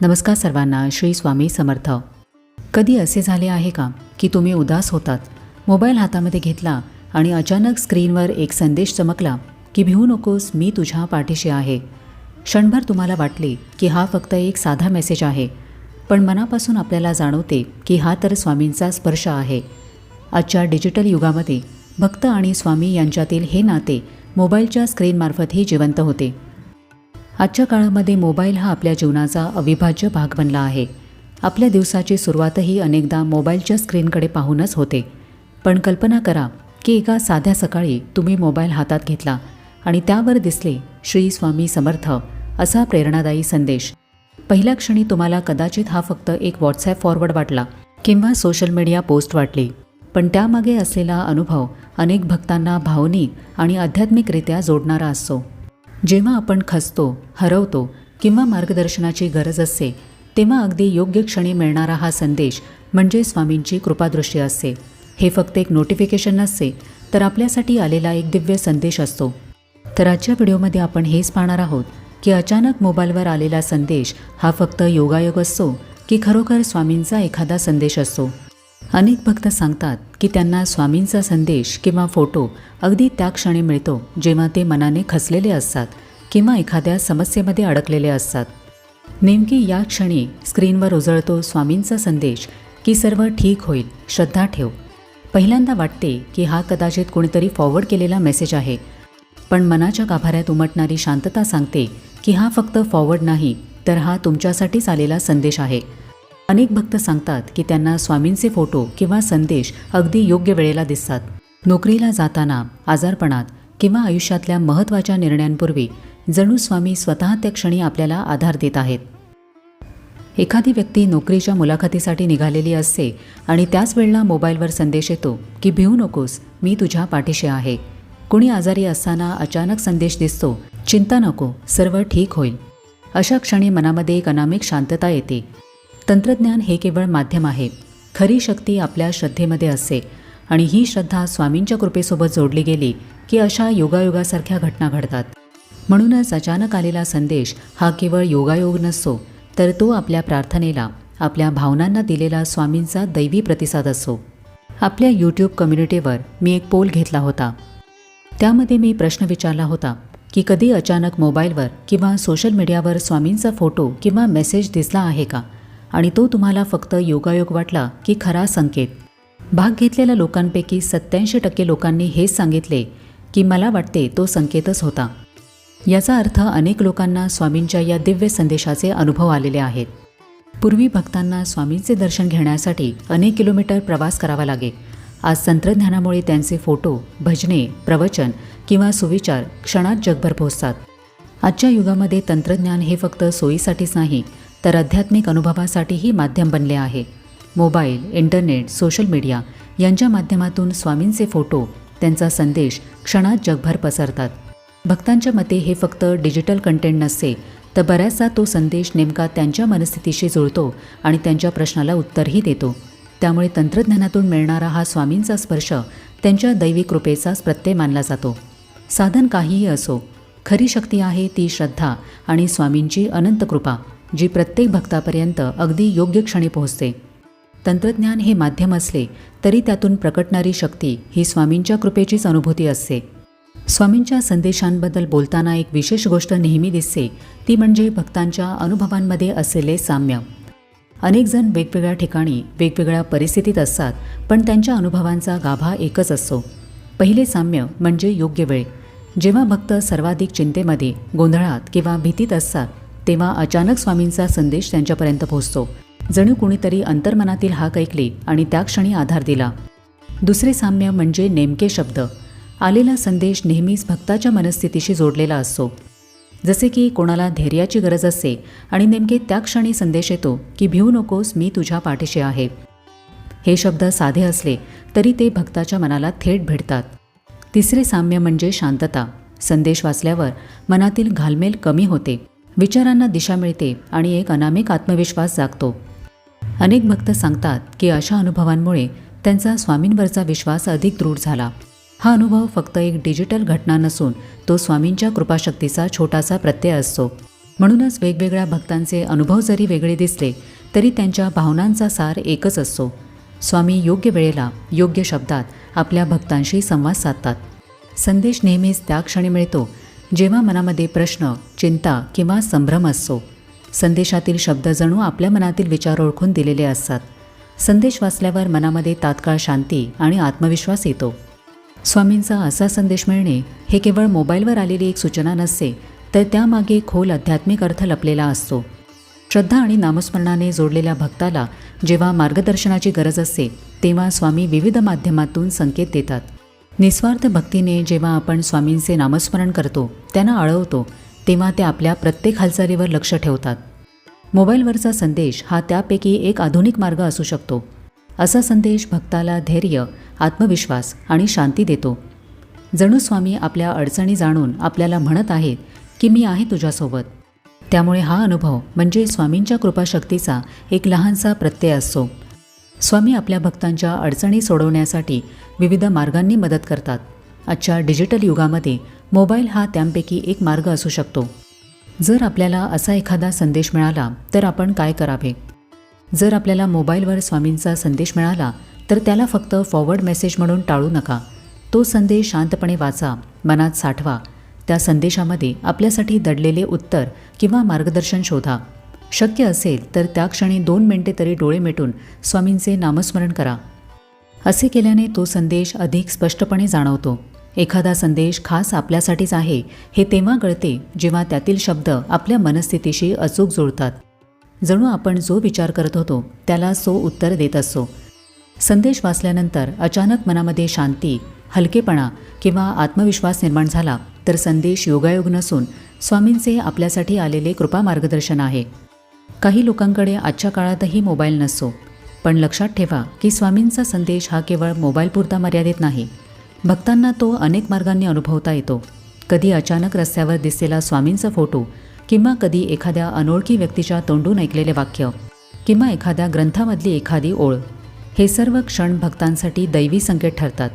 नमस्कार सर्वांना श्री स्वामी समर्थ. कधी असे झाले आहे का की तुम्ही उदास होतात मोबाईल हातामध्ये घेतला आणि अचानक स्क्रीनवर एक संदेश चमकला की भिवू नकोस मी तुझ्या पाठीशी आहे. क्षणभर तुम्हाला वाटले की हा फक्त एक साधा मेसेज आहे पण मनापासून आपल्याला जाणवते की हा तर स्वामींचा स्पर्श आहे. आजच्या डिजिटल युगामध्ये भक्त आणि स्वामी यांच्यातील हे नाते मोबाईलच्या स्क्रीनमार्फतही जिवंत होते. आजच्या काळामध्ये मोबाईल हा आपल्या जीवनाचा अविभाज्य भाग बनला आहे. आपल्या दिवसाची सुरुवातही अनेकदा मोबाईलच्या स्क्रीनकडे पाहूनच होते. पण कल्पना करा की एका साध्या सकाळी तुम्ही मोबाईल हातात घेतला आणि त्यावर दिसले श्री स्वामी समर्थ असा प्रेरणादायी संदेश. पहिल्या क्षणी तुम्हाला कदाचित हा फक्त एक व्हॉट्सॲप फॉरवर्ड वाटला किंवा सोशल मीडिया पोस्ट वाटली. पण त्यामागे असलेला अनुभव अनेक भक्तांना भावनिक आणि आध्यात्मिकरित्या जोडणारा असतो. जेव्हा आपण खचतो हरवतो किंवा मार्गदर्शनाची गरज असते तेव्हा अगदी योग्य क्षणी मिळणारा हा संदेश म्हणजे स्वामींची कृपादृष्टी असते. हे फक्त एक नोटिफिकेशन नसते तर आपल्यासाठी आलेला एक दिव्य संदेश असतो. तर आजच्या व्हिडिओमध्ये आपण हेच पाहणार आहोत की अचानक मोबाईलवर आलेला संदेश हा फक्त योगायोग असतो की खरोखर स्वामींचा एखादा संदेश असतो? अनेक भक्त सांगतात की त्यांना स्वामींचा संदेश किंवा फोटो अगदी त्या क्षणी मिळतो जेव्हा ते मनाने खचलेले असतात किंवा एखाद्या समस्येमध्ये अडकलेले असतात. नेमकी या क्षणी स्क्रीनवर उजळतो स्वामींचा संदेश की सर्व ठीक होईल श्रद्धा ठेव. पहिल्यांदा वाटते की हा कदाचित कोणीतरी फॉरवर्ड केलेला मेसेज आहे. पण मनाच्या गाभाऱ्यात उमटणारी शांतता सांगते की हा फक्त फॉरवर्ड नाही तर हा तुमच्यासाठीच आलेला संदेश आहे. अनेक भक्त सांगतात की त्यांना स्वामींचे फोटो किंवा संदेश अगदी योग्य वेळेला दिसतात. नोकरीला जाताना आजारपणात किंवा आयुष्यातल्या महत्त्वाच्या निर्णयांपूर्वी जणू स्वामी स्वतः त्या क्षणी आपल्याला आधार देत आहेत. एखादी व्यक्ती नोकरीच्या मुलाखतीसाठी निघालेली असते आणि त्याच वेळेला मोबाईलवर संदेश येतो की भिवू नकोस मी तुझ्या पाठीशी आहे. कुणी आजारी असताना अचानक संदेश दिसतो चिंता नको सर्व ठीक होईल. अशा क्षणी मनामध्ये एक अनामिक शांतता येते. तंत्रज्ञान हे केवळ माध्यम आहे. खरी शक्ती आपल्या श्रद्धेमध्ये असते. आणि ही श्रद्धा स्वामींच्या कृपेसोबत जोडली गेली की अशा योगायोगासारख्या घटना घडतात. म्हणूनच अचानक आलेला संदेश हा केवळ योगायोग नसतो तर तो आपल्या प्रार्थनेला आपल्या भावनांना दिलेला स्वामींचा दैवी प्रतिसाद असतो. आपल्या यूट्यूब कम्युनिटीवर मी एक पोल घेतला होता. त्यामध्ये मी प्रश्न विचारला होता की कधी अचानक मोबाईलवर किंवा सोशल मीडियावर स्वामींचा फोटो किंवा मेसेज दिसला आहे का? आणि तो तुम्हाला फक्त योगायोग वाटला की खरा संकेत. भाग घेतलेल्या लोकांपैकी सत्याऐंशी टक्के लोकांनी हेच सांगितले की मला वाटते तो संकेतच होता. याचा अर्थ अनेक लोकांना स्वामींच्या या दिव्य संदेशाचे अनुभव आलेले आहेत. पूर्वी भक्तांना स्वामींचे दर्शन घेण्यासाठी अनेक किलोमीटर प्रवास करावा लागे. आज तंत्रज्ञानामुळे त्यांचे फोटो भजने प्रवचन किंवा सुविचार क्षणात जगभर पोहोचतात. आजच्या युगामध्ये तंत्रज्ञान हे फक्त सोयीसाठीच नाही तर आध्यात्मिक अनुभवासाठीही माध्यम बनले आहे. मोबाईल इंटरनेट सोशल मीडिया यांच्या माध्यमातून स्वामींचे फोटो त्यांचा संदेश क्षणात जगभर पसरतात. भक्तांच्या मते हे फक्त डिजिटल कंटेंट नसते तर बऱ्याचदा तो संदेश नेमका त्यांच्या मनस्थितीशी जुळतो आणि त्यांच्या प्रश्नाला उत्तरही देतो. त्यामुळे तंत्रज्ञानातून मिळणारा हा स्वामींचा स्पर्श त्यांच्या दैवी कृपेचाच प्रत्यय मानला जातो. साधन काहीही असो खरी शक्ती आहे ती श्रद्धा आणि स्वामींची अनंत कृपा. जी प्रत्येक भक्तापर्यंत अगदी योग्य क्षणी पोहोचते. तंत्रज्ञान हे माध्यम असले तरी त्यातून प्रकटणारी शक्ती ही स्वामींच्या कृपेचीच अनुभूती असते. स्वामींच्या संदेशांबद्दल बोलताना एक विशेष गोष्ट नेहमी दिसते ती म्हणजे भक्तांच्या अनुभवांमध्ये असलेले साम्य. अनेकजण वेगवेगळ्या ठिकाणी वेगवेगळ्या परिस्थितीत असतात पण त्यांच्या अनुभवांचा गाभा एकच असतो. पहिले साम्य म्हणजे योग्य वेळ. जेव्हा भक्त सर्वाधिक चिंतेमध्ये गोंधळात किंवा भीतीत असतात तेव्हा अचानक स्वामींचा संदेश त्यांच्यापर्यंत पोहोचतो. जणू कुणीतरी अंतर्मनातील हाक ऐकली आणि त्या क्षणी आधार दिला. दुसरे साम्य म्हणजे नेमके शब्द. आलेला संदेश नेहमीच भक्ताच्या मनस्थितीशी जोडलेला असतो. जसे की कोणाला धैर्याची गरज असते आणि नेमके त्या क्षणी संदेश येतो की भिवू नकोस मी तुझ्या पाठीशी आहे. हे शब्द साधे असले तरी ते भक्ताच्या मनाला थेट भिडतात. तिसरे साम्य म्हणजे शांतता. संदेश वाचल्यावर मनातील घालमेल कमी होते. विचारांना दिशा मिळते आणि एक अनामिक आत्मविश्वास जागतो. अनेक भक्त सांगतात की अशा अनुभवांमुळे त्यांचा स्वामींवरचा विश्वास अधिक दृढ झाला. हा अनुभव फक्त एक डिजिटल घटना नसून तो स्वामींच्या कृपाशक्तीचा छोटासा प्रत्यय असतो. म्हणूनच वेगवेगळ्या भक्तांचे अनुभव जरी वेगळे दिसले तरी त्यांच्या भावनांचा सार एकच असतो. स्वामी योग्य वेळेला योग्य शब्दात आपल्या भक्तांशी संवाद साधतात. संदेश नेहमीच त्या क्षणी मिळतो जेव्हा मनामध्ये प्रश्न चिंता किंवा संभ्रम असतो संदेशातील शब्द जणू आपल्या मनातील विचार ओळखून दिलेले असतात. संदेश वाचल्यावर मनामध्ये तात्काळ शांती आणि आत्मविश्वास येतो. स्वामींचा असा संदेश मिळणे हे केवळ मोबाईलवर आलेली एक सूचना नसते तर त्यामागे खोल आध्यात्मिक अर्थ लपलेला असतो. श्रद्धा आणि नामस्मरणाने जोडलेल्या भक्ताला जेव्हा मार्गदर्शनाची गरज असते तेव्हा स्वामी विविध माध्यमातून संकेत देतात. निस्वार्थ भक्तीने जेव्हा आपण स्वामींचे नामस्मरण करतो त्यांना आळवतो तेव्हा ते आपल्या प्रत्येक हालचालीवर लक्ष ठेवतात. मोबाईलवरचा संदेश हा त्यापैकी एक आधुनिक मार्ग असू शकतो. असा संदेश भक्ताला धैर्य आत्मविश्वास आणि शांती देतो. जणू स्वामी आपल्या अडचणी जाणून आपल्याला म्हणत आहेत की मी आहे तुझ्यासोबत. त्यामुळे हा अनुभव म्हणजे स्वामींच्या कृपाशक्तीचा एक लहानसा प्रत्यय असतो. स्वामी आपल्या भक्तांच्या अडचणी सोडवण्यासाठी विविध मार्गांनी मदत करतात. आजच्या डिजिटल युगामध्ये मोबाईल हा त्यांपैकी एक मार्ग असू शकतो. जर आपल्याला असा एखादा संदेश मिळाला तर आपण काय करावे? जर आपल्याला मोबाईलवर स्वामींचा संदेश मिळाला तर त्याला फक्त फॉरवर्ड मेसेज म्हणून टाळू नका. तो संदेश शांतपणे वाचा मनात साठवा. त्या संदेशामध्ये आपल्यासाठी दडलेले उत्तर किंवा मार्गदर्शन शोधा. शक्य असेल तर त्या क्षणी दोन मिनटे तरी डोळे मिटून स्वामींचे नामस्मरण करा. असे केल्याने तो संदेश अधिक स्पष्टपणे जाणवतो. एखादा संदेश खास आपल्यासाठीच आहे हे तेव्हा कळते जेव्हा त्यातील शब्द आपल्या मनस्थितीशी अचूक जुळतात. जणू आपण जो विचार करत होतो त्याला सो उत्तर देत असतो संदेश वाचल्यानंतर अचानक मनामध्ये शांती हलकेपणा किंवा आत्मविश्वास निर्माण झाला तर संदेश योगायोग नसून स्वामींचे आपल्यासाठी आलेले कृपा मार्गदर्शन आहे. काही लोकांकडे आजच्या काळातही मोबाईल नसतो पण लक्षात ठेवा की स्वामींचा संदेश हा केवळ मोबाईलपुरता मर्यादित नाही. भक्तांना तो अनेक मार्गांनी अनुभवता येतो. कधी अचानक रस्त्यावर दिसलेला स्वामींचा फोटो किंवा कधी एखाद्या अनोळखी व्यक्तीच्या तोंडून ऐकलेले वाक्य किंवा एखाद्या ग्रंथामधली एखादी ओळ. हे सर्व क्षण भक्तांसाठी दैवी संकेत ठरतात.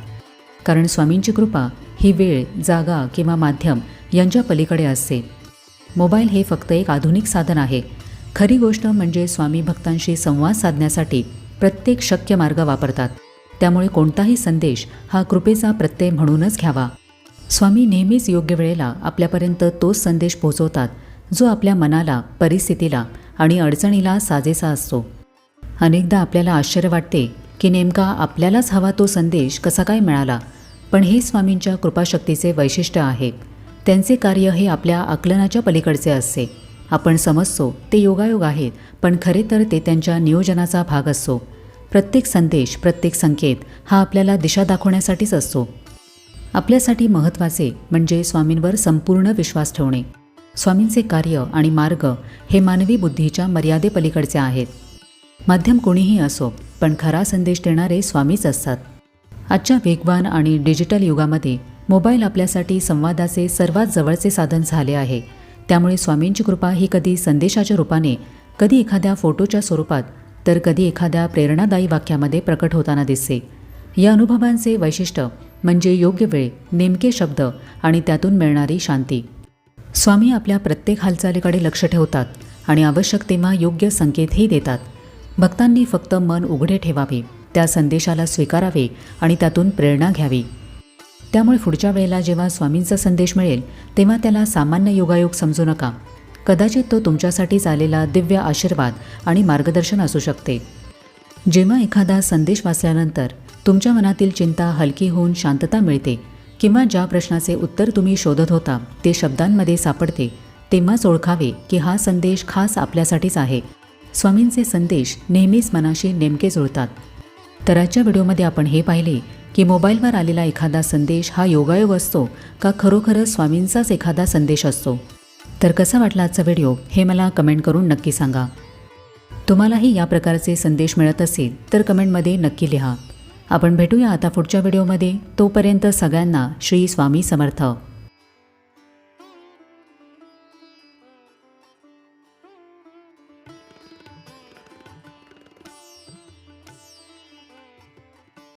कारण स्वामींची कृपा ही वेळ जागा किंवा माध्यम यांच्या पलीकडे असते. मोबाईल हे फक्त एक आधुनिक साधन आहे. खरी गोष्ट म्हणजे स्वामी भक्तांशी संवाद साधण्यासाठी प्रत्येक शक्य मार्ग वापरतात. त्यामुळे कोणताही संदेश हा कृपेचा प्रत्यय म्हणूनच घ्यावा. स्वामी नेहमीच योग्य वेळेला आपल्यापर्यंत तोच संदेश पोहोचवतात जो आपल्या मनाला परिस्थितीला आणि अडचणीला साजेसा असतो. अनेकदा आपल्याला आश्चर्य वाटते की नेमका आपल्यालाच हवा तो संदेश कसा काय मिळाला पण हे स्वामींच्या कृपाशक्तीचे वैशिष्ट्य आहे. त्यांचे कार्य हे आपल्या आकलनाच्या पलीकडचे असते. आपण समजतो ते योगायोग आहेत पण खरे तर ते त्यांच्या नियोजनाचा भाग असतो प्रत्येक संदेश प्रत्येक संकेत हा आपल्याला दिशा दाखवण्यासाठीच असतो आपल्यासाठी महत्त्वाचे म्हणजे स्वामींवर संपूर्ण विश्वास ठेवणे. स्वामींचे कार्य आणि मार्ग हे मानवी बुद्धीच्या मर्यादेपलीकडचे आहेत. माध्यम कोणीही असो पण खरा संदेश देणारे स्वामीच असतात. आजच्या वेगवान आणि डिजिटल युगामध्ये मोबाईल आपल्यासाठी संवादाचे सर्वात जवळचे साधन झाले आहे. त्यामुळे स्वामींची कृपा ही कधी संदेशाच्या रूपाने कधी एखाद्या फोटोच्या स्वरूपात तर कधी एखाद्या प्रेरणादायी वाक्यामध्ये प्रकट होताना दिसते. या अनुभवांचे वैशिष्ट्य म्हणजे योग्य वेळ नेमके शब्द आणि त्यातून मिळणारी शांती. स्वामी आपल्या प्रत्येक हालचालीकडे लक्ष ठेवतात आणि आवश्यक तेव्हा योग्य संकेतही देतात. भक्तांनी फक्त मन उघडे ठेवावे त्या संदेशाला स्वीकारावे आणि त्यातून प्रेरणा घ्यावी. त्यामुळे पुढच्या वेळेला जेव्हा स्वामींचा संदेश मिळेल तेव्हा त्याला सामान्य योगायोग समजू नका. कदाचित तो तुमच्यासाठीच आलेला दिव्य आशीर्वाद आणि मार्गदर्शन असू शकते. जेव्हा एखादा संदेश वाचल्यानंतर तुमच्या मनातील चिंता हलकी होऊन शांतता मिळते किंवा ज्या प्रश्नाचे उत्तर तुम्ही शोधत होता ते शब्दांमध्ये सापडते तेव्हाच ओळखावे की हा संदेश खास आपल्यासाठीच आहे. स्वामींचे संदेश नेहमीच मनाशी नेमके जुळतात. तर आजच्या व्हिडिओमध्ये आपण हे पाहिले की मोबाईलवर आलेला एखादा संदेश हा योगायोग असतो का खरोखरच स्वामींचाच एखादा संदेश असतो? तर कसा वाटला आजचा व्हिडिओ? हे मला कमेंट करून नक्की सांगा. तुम्हालाही या प्रकारचे संदेश मिळत असेल तर कमेंटमध्ये नक्की लिहा. आपण भेटूया आता पुढच्या व्हिडिओमध्ये. तोपर्यंत सगळ्यांना श्री स्वामी समर्थ.